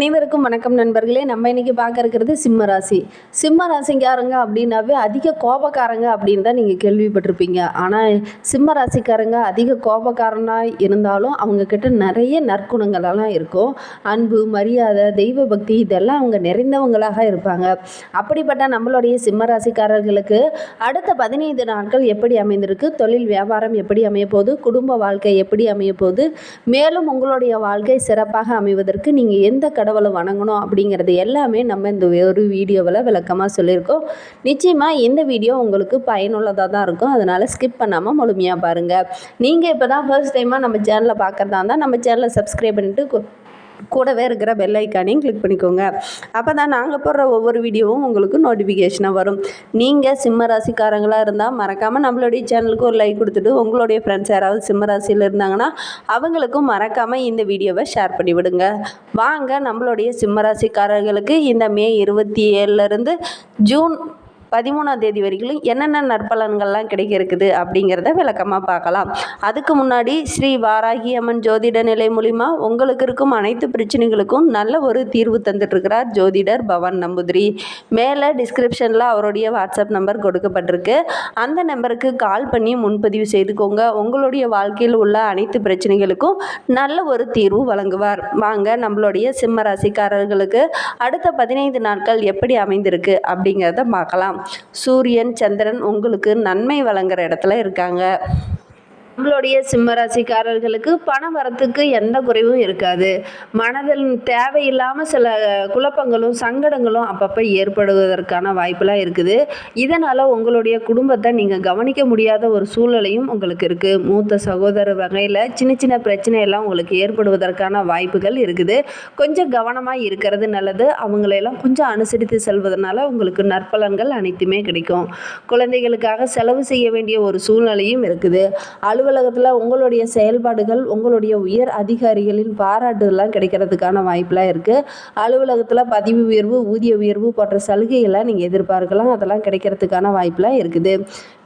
அனைவருக்கும் வணக்கம் நண்பர்களே. நம்ம இன்னைக்கு பார்க்க இருக்கிறது சிம்ம ராசி. சிம்ம ராசிக்காரங்க அப்படின்னாவே அதிக கோபக்காரங்க அப்படின்னு தான் நீங்கள் கேள்விப்பட்டிருப்பீங்க. ஆனால் சிம்ம ராசிக்காரங்க அதிக கோபக்காரனாக இருந்தாலும் அவங்கக்கிட்ட நிறைய நற்குணங்களெல்லாம் இருக்கும். அன்பு மரியாதை தெய்வ பக்தி இதெல்லாம் அவங்க நிறைந்தவங்களாக இருப்பாங்க. அப்படிப்பட்ட நம்மளுடைய சிம்ம ராசிக்காரர்களுக்கு அடுத்த பதினைந்து நாட்கள் எப்படி அமைந்திருக்கு? தொழில் வியாபாரம் எப்படி அமைய போகுது குடும்ப வாழ்க்கை எப்படி அமைய போகுது மேலும் உங்களுடைய வாழ்க்கை சிறப்பாக அமைவதற்கு நீங்கள் எந்த கடவுளை வணங்கணும் அப்படிங்கிறது எல்லாமே நம்ம இந்த ஒரு வீடியோவில் விளக்கமாக சொல்லியிருக்கோம். நிச்சயமாக இந்த வீடியோ உங்களுக்கு பயனுள்ளதாக தான் இருக்கும். அதனால் ஸ்கிப் பண்ணாமல் முழுமையாக பாருங்கள் நீங்கள் இப்போ தான் ஃபர்ஸ்ட் டைமாக நம்ம சேனலை பார்க்குறதா இருந்தால் நம்ம சேனலை சப்ஸ்கிரைப் பண்ணிவிட்டு கூடவே இருக்கிற பெல் ஐக்கானையும் கிளிக் பண்ணிக்கோங்க. அப்போ தான் நாங்கள் போடுற ஒவ்வொரு வீடியோவும் உங்களுக்கு நோட்டிஃபிகேஷனாக வரும். நீங்கள் சிம்ம ராசிக்காரங்களாக இருந்தால் மறக்காமல் நம்மளுடைய சேனலுக்கு ஒரு லைக் கொடுத்துட்டு உங்களுடைய ஃப்ரெண்ட்ஸ் யாராவது சிம்ம ராசியில் இருந்தாங்கன்னா அவங்களுக்கும் மறக்காமல் இந்த வீடியோவை ஷேர் பண்ணி விடுங்க. வாங்க நம்மளுடைய சிம்ம ராசிக்காரர்களுக்கு இந்த மே இருபத்தி ஏழுலேருந்து ஜூன் பதிமூணாம் தேதி வரைக்கும் என்னென்ன நற்பலன்கள்லாம் கிடைக்க இருக்குது அப்படிங்கிறத விளக்கமாக பார்க்கலாம். அதுக்கு முன்னாடி ஸ்ரீ வாராகி அம்மன் ஜோதிட நிலை மூலிமா உங்களுக்கு இருக்கும் அனைத்து பிரச்சனைகளுக்கும் நல்ல ஒரு தீர்வு தந்துட்டுருக்கிறார் ஜோதிடர் பவன் நம்பூதிரி. மேலே டிஸ்கிரிப்ஷனில் அவருடைய வாட்ஸ்அப் நம்பர் கொடுக்கப்பட்டிருக்கு. அந்த நம்பருக்கு கால் பண்ணி முன்பதிவு செய்துக்கோங்க. உங்களுடைய வாழ்க்கையில் உள்ள அனைத்து பிரச்சனைகளுக்கும் நல்ல ஒரு தீர்வு வழங்குவார். வாங்க நம்மளுடைய சிம்ம ராசிக்காரர்களுக்கு அடுத்த பதினைந்து நாட்கள் எப்படி அமைந்திருக்கு அப்படிங்கிறத பார்க்கலாம். சூரியன் சந்திரன் உங்களுக்கு நன்மை வழங்குற இடத்துல இருக்காங்க. நம்மளுடைய சிம்ம ராசிக்காரர்களுக்கு பண வரத்துக்கு எந்த குறைவும் இருக்காது. மனதில் தேவையில்லாமல் சில குழப்பங்களும் சங்கடங்களும் அப்பப்போ ஏற்படுவதற்கான வாய்ப்பெலாம் இருக்குது. இதனால் உங்களுடைய குடும்பத்தை நீங்கள் கவனிக்க முடியாத ஒரு சூழ்நிலையும் உங்களுக்கு இருக்குது மூத்த சகோதர வகையில் சின்ன சின்ன பிரச்சனையெல்லாம் உங்களுக்கு ஏற்படுவதற்கான வாய்ப்புகள் இருக்குது. கொஞ்சம் கவனமாக இருக்கிறது நல்லது. அவங்களையெல்லாம் கொஞ்சம் அனுசரித்து செல்வதனால உங்களுக்கு நற்பலன்கள் அனைத்துமே கிடைக்கும். குழந்தைகளுக்காக செலவு செய்ய வேண்டிய ஒரு சூழ்நிலையும் இருக்குது. அலுவலகத்தில் உங்களுடைய செயல்பாடுகள் உங்களுடைய உயர் அதிகாரிகளின் பாராட்டுலாம் கிடைக்கிறதுக்கான வாய்ப்பெலாம் இருக்குது அலுவலகத்தில் பதிவு உயர்வு ஊதிய உயர்வு போன்ற சலுகைகளை நீங்கள் எதிர்பார்க்கலாம். அதெல்லாம் கிடைக்கிறதுக்கான வாய்ப்பெலாம் இருக்குது.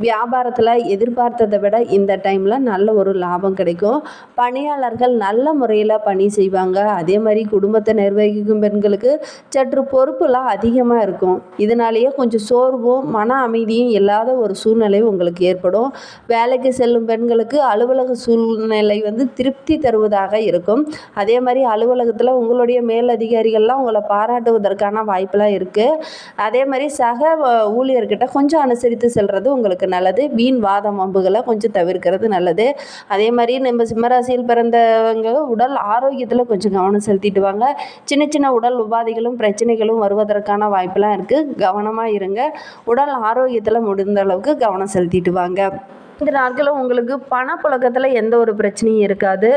வியாபாரத்தில் எதிர்பார்த்ததை விட இந்த டைமில் நல்ல ஒரு லாபம் கிடைக்கும். பணியாளர்கள் நல்ல முறையில் பணி செய்வாங்க. அதே மாதிரி குடும்பத்தை நிர்வகிக்கும் பெண்களுக்கு சற்று பொறுப்புலாம் அதிகமாக இருக்கும். இதனாலேயே கொஞ்சம் சோர்வும் மன அமைதியும் இல்லாத ஒரு சூழ்நிலை உங்களுக்கு ஏற்படும். வேலைக்கு செல்லும் பெண்களுக்கு அலுவலக சூழ்நிலை வந்து திருப்தி தருவதாக இருக்கும். அதே மாதிரி அலுவலகத்தில் உங்களுடைய மேலதிகாரிகள்லாம் உங்களை பாராட்டுவதற்கான வாய்ப்பெலாம் இருக்குது அதே மாதிரி சக ஊழியர்கிட்ட கொஞ்சம் அனுசரித்து செல்வது உங்களுக்கு நல்லது. வீண் வாதம் வம்புகளை கொஞ்சம் தவிர்க்கிறது நல்லது. அதே மாதிரி நம்ம சிம்மராசியில் பிறந்தவங்க உடல் ஆரோக்கியத்தில் கொஞ்சம் கவனம் செலுத்திட்டு வாங்க. சின்ன சின்ன உடல் உபாதைகளும் பிரச்சனைகளும் வருவதற்கான வாய்ப்பெலாம் இருக்குது கவனமாக இருங்க. உடல் ஆரோக்கியத்தில் முடிந்த அளவுக்கு கவனம் செலுத்திட்டு வாங்க. இந்த நாட்களில் உங்களுக்கு பணப்புழக்கத்தில் எந்த ஒரு பிரச்சனையும் இருக்காது.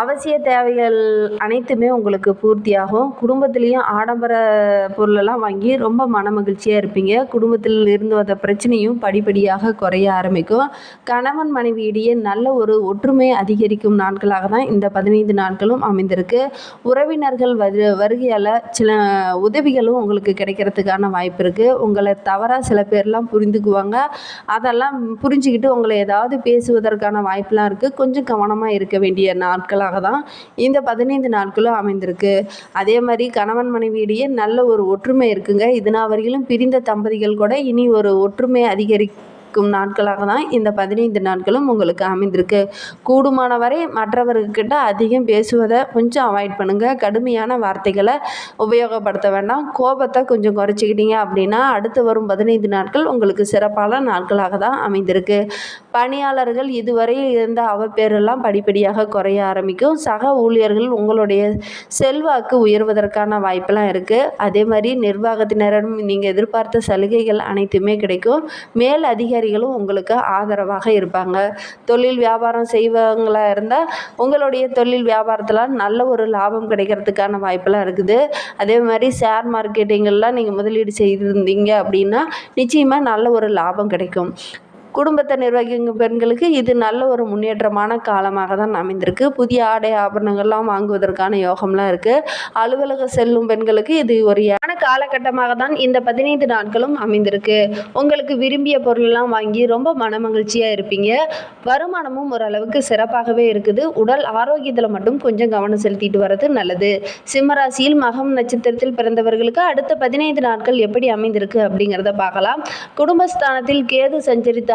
அவசிய தேவைகள் அனைத்துமே உங்களுக்கு பூர்த்தியாகும். குடும்பத்துலேயும் ஆடம்பர பொருளெல்லாம் வாங்கி ரொம்ப மன மகிழ்ச்சியாக இருப்பீங்க. குடும்பத்தில் இருந்து வந்த பிரச்சனையும் படிப்படியாக குறைய ஆரம்பிக்கும். கணவன் மனைவி இடையே நல்ல ஒரு ஒற்றுமை அதிகரிக்கும் நாட்களாக தான் இந்த பதினைந்து நாட்களும் அமைந்திருக்கு. உறவினர்கள் வரு வருகையால் சில உதவிகளும் உங்களுக்கு கிடைக்கிறதுக்கான வாய்ப்பு இருக்குது உங்களை தவறாக சில பேர்லாம் புரிந்துக்குவாங்க. அதெல்லாம் புரிஞ்சுக்கிட்டு உங்களை ஏதாவது பேசுவதற்கான வாய்ப்பெலாம் இருக்குது கொஞ்சம் கவனமாக இருக்க வேண்டிய நாட்களாக தான் இந்த பதினைந்து நாட்களும் அமைந்திருக்கு. அதே மாதிரி கணவன் மனைவியிடையே நல்ல ஒரு ஒற்றுமை இருக்குங்க. இதுனா வரையிலும் பிரிந்த தம்பதிகள் கூட இனி ஒரு ஒற்றுமை அதிகரி இருக்கும் நாட்களாக தான் இந்த பதினைந்து நாட்களும் உங்களுக்கு அமைந்திருக்கு. கூடுமான வரை மற்றவர்கிட்ட அதிகம் பேசுவதை கொஞ்சம் அவாய்ட் பண்ணுங்கள் கடுமையான வார்த்தைகளை உபயோகப்படுத்த வேண்டாம். கோபத்தை கொஞ்சம் குறைச்சிக்கிட்டீங்க அப்படின்னா அடுத்து வரும் பதினைந்து நாட்கள் உங்களுக்கு சிறப்பான நாட்களாக தான் அமைந்திருக்கு. பணியாளர்கள் இதுவரை இருந்த அவப்பேரெல்லாம் படிப்படியாக குறைய ஆரம்பிக்கும். சக ஊழியர்கள் உங்களுடைய செல்வாக்கு உயர்வதற்கான வாய்ப்பெல்லாம் இருக்குது அதே மாதிரி நிர்வாகத்தினரிடம் நீங்கள் எதிர்பார்த்த சலுகைகள் அனைத்துமே கிடைக்கும். மேல் அதிகாரிகளும் உங்களுக்கு ஆதரவாக இருப்பாங்க. தொழில் வியாபாரம் செய்வங்களா இருந்தால் உங்களுடைய தொழில் வியாபாரத்தில் நல்ல ஒரு லாபம் கிடைக்கிறதுக்கான வாய்ப்பெல்லாம் இருக்குது. அதே மாதிரி ஷேர் மார்க்கெட்டிங்கெல்லாம் நீங்கள் முதலீடு செய்திருந்தீங்க அப்படின்னா நிச்சயமாக நல்ல ஒரு லாபம் கிடைக்கும். குடும்பத்தை நிர்வகிக்கும் பெண்களுக்கு இது நல்ல ஒரு முன்னேற்றமான காலமாக தான் அமைந்திருக்கு. புதிய ஆடை ஆபரணங்கள்லாம் வாங்குவதற்கான யோகம்லாம் இருக்குது அலுவலகம் செல்லும் பெண்களுக்கு இது ஒரு ஏன காலகட்டமாக தான் இந்த பதினைந்து நாட்களும் அமைந்திருக்கு. உங்களுக்கு விரும்பிய பொருளெல்லாம் வாங்கி ரொம்ப மனமகிழ்ச்சியாக இருப்பீங்க. வருமானமும் ஓரளவுக்கு சிறப்பாகவே இருக்குது. உடல் ஆரோக்கியத்தில் மட்டும் கொஞ்சம் கவனம் செலுத்திட்டு வர்றது நல்லது. சிம்மராசியில் மகம் நட்சத்திரத்தில் பிறந்தவர்களுக்கு அடுத்த பதினைந்து நாட்கள் எப்படி அமைந்திருக்கு அப்படிங்கிறத பார்க்கலாம். குடும்பஸ்தானத்தில் கேது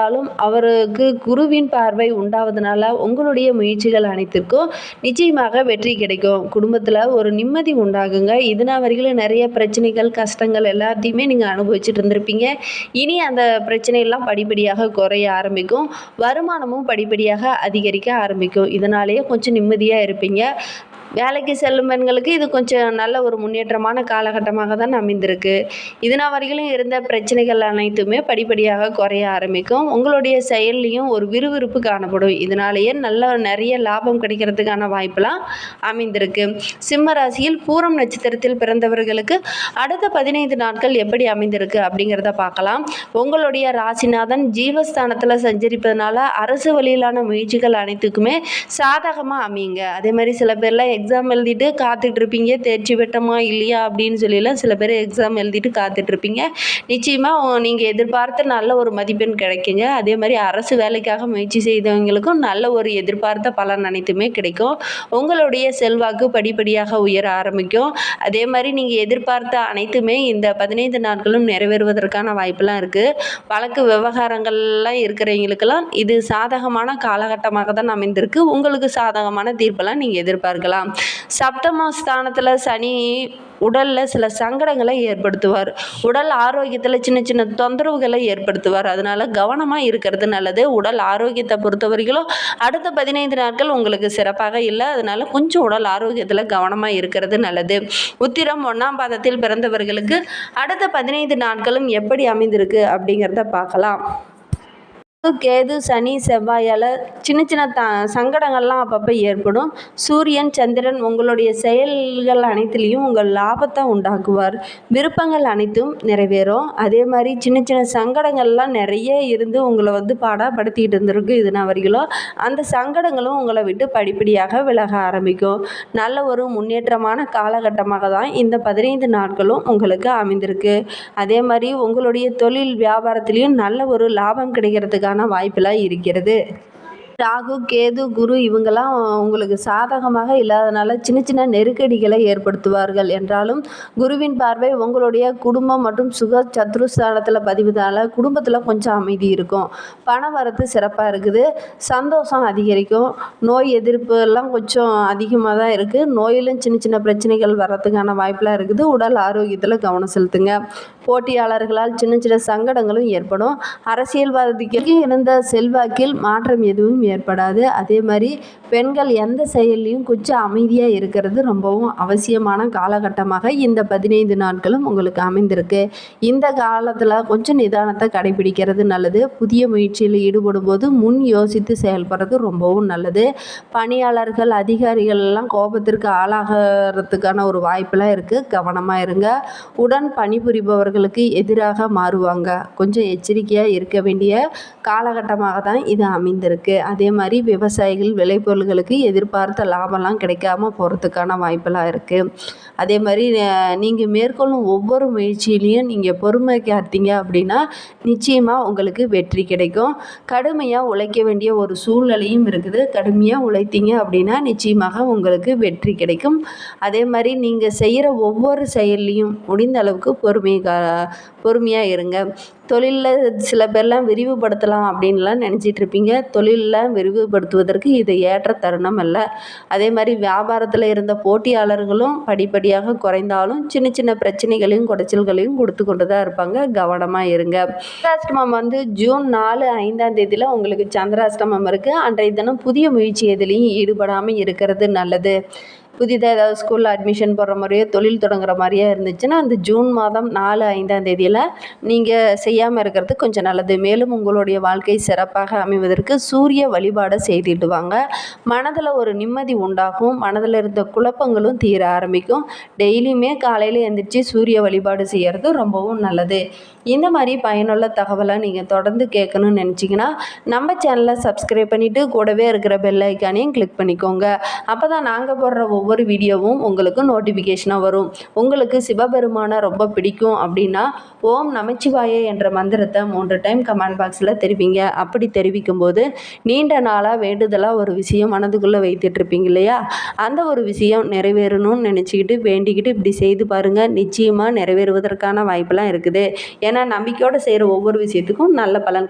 இருந்தாலும் அவருக்கு குருவின் பார்வை உண்டாவதுனால உங்களுடைய முயற்சிகள் அனைத்திற்கும் நிச்சயமாக வெற்றி கிடைக்கும். குடும்பத்தில் ஒரு நிம்மதி உண்டாகுங்க. இதுனா வரைக்கும் நிறைய பிரச்சனைகள் கஷ்டங்கள் எல்லாத்தையுமே நீங்கள் அனுபவிச்சுட்டு இருந்திருப்பீங்க. இனி அந்த பிரச்சனையெல்லாம் படிப்படியாக குறைய ஆரம்பிக்கும். வருமானமும் படிப்படியாக அதிகரிக்க ஆரம்பிக்கும். இதனாலேயே கொஞ்சம் நிம்மதியாக இருப்பீங்க. வேலைக்கு செல்லும் பெண்களுக்கு இது கொஞ்சம் நல்ல ஒரு முன்னேற்றமான காலகட்டமாக தான் அமைந்திருக்கு. இதுனா வரையிலும் இருந்த பிரச்சனைகள் அனைத்துமே படிப்படியாக குறைய ஆரம்பிக்கும். உங்களுடைய செயல்லையும் ஒரு விறுவிறுப்பு காணப்படும். இதனாலேயே நல்ல நிறைய லாபம் கிடைக்கிறதுக்கான வாய்ப்பெல்லாம் அமைந்திருக்கு. சிம்ம ராசியில் பூரம் நட்சத்திரத்தில் பிறந்தவர்களுக்கு அடுத்த பதினைந்து நாட்கள் எப்படி அமைந்திருக்கு அப்படிங்கிறத பார்க்கலாம். உங்களுடைய ராசிநாதன் ஜீவஸ்தானத்தில் சஞ்சரிப்பதனால அரசு வழியிலான முயற்சிகள் அனைத்துக்குமே சாதகமாக அமையுங்க. அதே மாதிரி சில பேர்லாம் எக்ஸாம் எழுதிட்டு காத்துட்டு இருப்பீங்க தேர்ச்சி பெற்றமா இல்லையா அப்படின்னு சொல்லிலாம் சில பேர் எக்ஸாம் எழுதிட்டு காத்துட்டு இருப்பீங்க நிச்சயமாக நீங்கள் எதிர்பார்த்த நல்ல ஒரு மதிப்பெண் கிடைக்குங்க. அதே மாதிரி அரசு வேலைக்காக முயற்சி செய்தவங்களுக்கும் நல்ல ஒரு எதிர்பார்த்த பலன் அனைத்துமே கிடைக்கும். உங்களுடைய செல்வாக்கு படிப்படியாக உயர ஆரம்பிக்கும். அதே மாதிரி நீங்கள் எதிர்பார்த்த அனைத்துமே இந்த பதினைந்து நாட்களும் நிறைவேறுவதற்கான வாய்ப்பெல்லாம் இருக்குது வழக்கு விவகாரங்கள்லாம் இருக்கிறவங்களுக்கெல்லாம் இது சாதகமான காலகட்டமாக தான் அமைந்திருக்கு. உங்களுக்கு சாதகமான தீர்ப்பெல்லாம் நீங்கள் எதிர்பார்க்கலாம். சப்தம ஸ்தானத்தில் சனி உடலில் சில சங்கடங்களை ஏற்படுத்துவார். உடல் ஆரோக்கியத்தில் சின்ன சின்ன தொந்தரவுகளை ஏற்படுத்துவார். அதனால் கவனமாக இருக்கிறது நல்லது. உடல் ஆரோக்கியத்தை பொறுத்த வரைக்கும் அடுத்த பதினைந்து நாட்கள் உங்களுக்கு சிறப்பாக இல்லை. அதனால் கொஞ்சம் உடல் ஆரோக்கியத்தில் கவனமாக இருக்கிறது நல்லது. உத்திரம் ஒன்றாம் பாதத்தில் பிறந்தவர்களுக்கு அடுத்த பதினைந்து நாட்களும் எப்படி அமைந்திருக்கு அப்படிங்கிறத பார்க்கலாம். கேது சனி செவ்வாயால் சின்ன சின்ன த சங்கடங்கள்லாம் அப்பப்போ ஏற்படும். சூரியன் சந்திரன் உங்களுடைய செயல்கள் அனைத்துலேயும் உங்கள் லாபத்தை உண்டாக்குவார். விருப்பங்கள் அனைத்தும் நிறைவேறும். அதே மாதிரி சின்ன சின்ன சங்கடங்கள்லாம் நிறைய இருந்து உங்களை வந்து பாடாப்படுத்திக்கிட்டு இருந்திருக்கு இது நான் வரைக்கும் அந்த சங்கடங்களும் உங்களை விட்டு படிப்படியாக விலக ஆரம்பிக்கும். நல்ல ஒரு முன்னேற்றமான காலகட்டமாக தான் இந்த பதினைந்து நாட்களும் உங்களுக்கு அமைந்திருக்கு. அதே மாதிரி உங்களுடைய தொழில் வியாபாரத்துலேயும் நல்ல ஒரு லாபம் கிடைக்கிறதுக்காக கிடைக்கிறதுக்கான வாய்ப்பெல்லாம் இருக்கிறது. ராகு கேது குரு இவங்கெல்லாம் உங்களுக்கு சாதகமாக இல்லாதனால சின்ன சின்ன நெருக்கடிகளை ஏற்படுத்துவார்கள். என்றாலும் குருவின் பார்வை உங்களுடைய குடும்பம் மற்றும் சுக சத்ருஸ்தானத்தில் பதிவுதால குடும்பத்தில் கொஞ்சம் அமைதி இருக்கும். பண வரத்து சிறப்பாக இருக்குது. சந்தோஷம் அதிகரிக்கும். நோய் எதிர்ப்பு எல்லாம் கொஞ்சம் அதிகமாக தான் இருக்குது நோயிலும் சின்ன சின்ன பிரச்சனைகள் வர்றதுக்கான வாய்ப்பெலாம் இருக்குது. உடல் ஆரோக்கியத்தில் கவனம் செலுத்துங்க. போட்டியாளர்களால் சின்ன சின்ன சங்கடங்களும் ஏற்படும். அரசியல்வாதிக்கு இருந்த செல்வாக்கில் மாற்றம் எதுவும் ஏற்படாது. அதே மாதிரி பெண்கள் எந்த செயல்லையும் கொஞ்சம் அமைதியாக இருக்கிறது ரொம்பவும் அவசியமான காலகட்டமாக இந்த பதினைந்து நாட்களும் உங்களுக்கு அமைந்திருக்கு. இந்த காலத்தில் கொஞ்சம் நிதானத்தை கடைபிடிக்கிறது நல்லது. புதிய முயற்சியில் ஈடுபடும் போது முன் யோசித்து செயல்படுறது ரொம்பவும் நல்லது. பணியாளர்கள் அதிகாரிகள் எல்லாம் கோபத்திற்கு ஆளாகிறதுக்கான ஒரு வாய்ப்பெல்லாம் இருக்குது கவனமாக இருங்க. உடன் பணிபுரிபவர்களுக்கு எதிராக மாறுவாங்க. கொஞ்சம் எச்சரிக்கையாக இருக்க வேண்டிய காலகட்டமாக தான் இது அமைந்திருக்கு. அதே மாதிரி விவசாயிகள் விளைபொருள்களுக்கு எதிர்பார்த்த லாபம்லாம் கிடைக்காம போகிறதுக்கான வாய்ப்பெல்லாம் இருக்குது அதே மாதிரி நீங்கள் மேற்கொள்ளும் ஒவ்வொரு முயற்சியிலையும் நீங்கள் பொறுமை காத்தீங்க அப்படின்னா நிச்சயமாக உங்களுக்கு வெற்றி கிடைக்கும். கடுமையாக உழைக்க வேண்டிய ஒரு சூழ்நிலையும் இருக்குது. கடுமையாக உழைத்தீங்க அப்படின்னா நிச்சயமாக உங்களுக்கு வெற்றி கிடைக்கும். அதே மாதிரி நீங்கள் செய்கிற ஒவ்வொரு செயல்லையும் முடிந்த அளவுக்கு பொறுமை கா பொறுமையாக இருங்க. தொழிலில் சில பேர்லாம் விரிவுபடுத்தலாம் அப்படின்லாம் நினச்சிட்ருப்பீங்க. தொழிலில் விரிவுபடுத்துவதற்கு இது ஏற்ற தருணம் அல்ல. அதே மாதிரி வியாபாரத்தில் இருந்த போட்டியாளர்களும் படிப்படியாக குறைந்தாலும் சின்ன சின்ன பிரச்சனைகளையும் குடைச்சல்களையும் கொடுத்து கொண்டு தான் இருப்பாங்க. கவனமாக இருங்க. சந்திராஷ்டமம் வந்து ஜூன் நாலு ஐந்தாம் தேதியில் உங்களுக்கு சந்திராஷ்டமம் இருக்குது அன்றைய தினம் புதிய முயற்சி எதுலேயும் ஈடுபடாமல் இருக்கிறது நல்லது. புதிதாக ஏதாவது ஸ்கூலில் அட்மிஷன் போடுற மாதிரியோ தொழில் தொடங்குற மாதிரியே இருந்துச்சுன்னா அந்த ஜூன் மாதம் நாலு ஐந்தாம் தேதியில் நீங்கள் செய்யாமல் இருக்கிறது கொஞ்சம் நல்லது. மேலும் உங்களுடைய வாழ்க்கை சிறப்பாக அமைவதற்கு சூரிய வழிபாடை செய்திடுவாங்க. மனதில் ஒரு நிம்மதி உண்டாகும். மனதில் இருந்த குழப்பங்களும் தீர ஆரம்பிக்கும். டெய்லியுமே காலையில் எழுந்திரிச்சு சூரிய வழிபாடு செய்கிறது ரொம்பவும் நல்லது. இந்த மாதிரி பயனுள்ள தகவலை நீங்கள் தொடர்ந்து கேட்கணும்னு நினச்சிங்கன்னா நம்ம சேனலை சப்ஸ்கிரைப் பண்ணிவிட்டு கூடவே இருக்கிற பெல் ஐக்கானையும் கிளிக் பண்ணிக்கோங்க. அப்போ தான் நாங்கள் போடுற ஒவ்வொரு வீடியோவும் உங்களுக்கு நோட்டிஃபிகேஷனாக வரும். உங்களுக்கு சிவபெருமானை ரொம்ப பிடிக்கும் அப்படின்னா ஓம் நமச்சிவாய என்ற மந்திரத்தை மூன்று டைம் கமெண்ட் பாக்ஸில் தெரிவிங்க. அப்படி தெரிவிக்கும் போது நீண்ட நாளாக வேண்டுதலாக ஒரு விஷயம் மனதுக்குள்ளே வைத்துட்ருப்பீங்க இல்லையா? அந்த ஒரு விஷயம் நிறைவேறணும்னு நினச்சிக்கிட்டு வேண்டிக்கிட்டு இப்படி செய்து பாருங்கள் நிச்சயமாக நிறைவேறுவதற்கான வாய்ப்பெல்லாம் இருக்குது. ஏன்னா நம்பிக்கையோடு செய்கிற ஒவ்வொரு விஷயத்துக்கும் நல்ல பலன்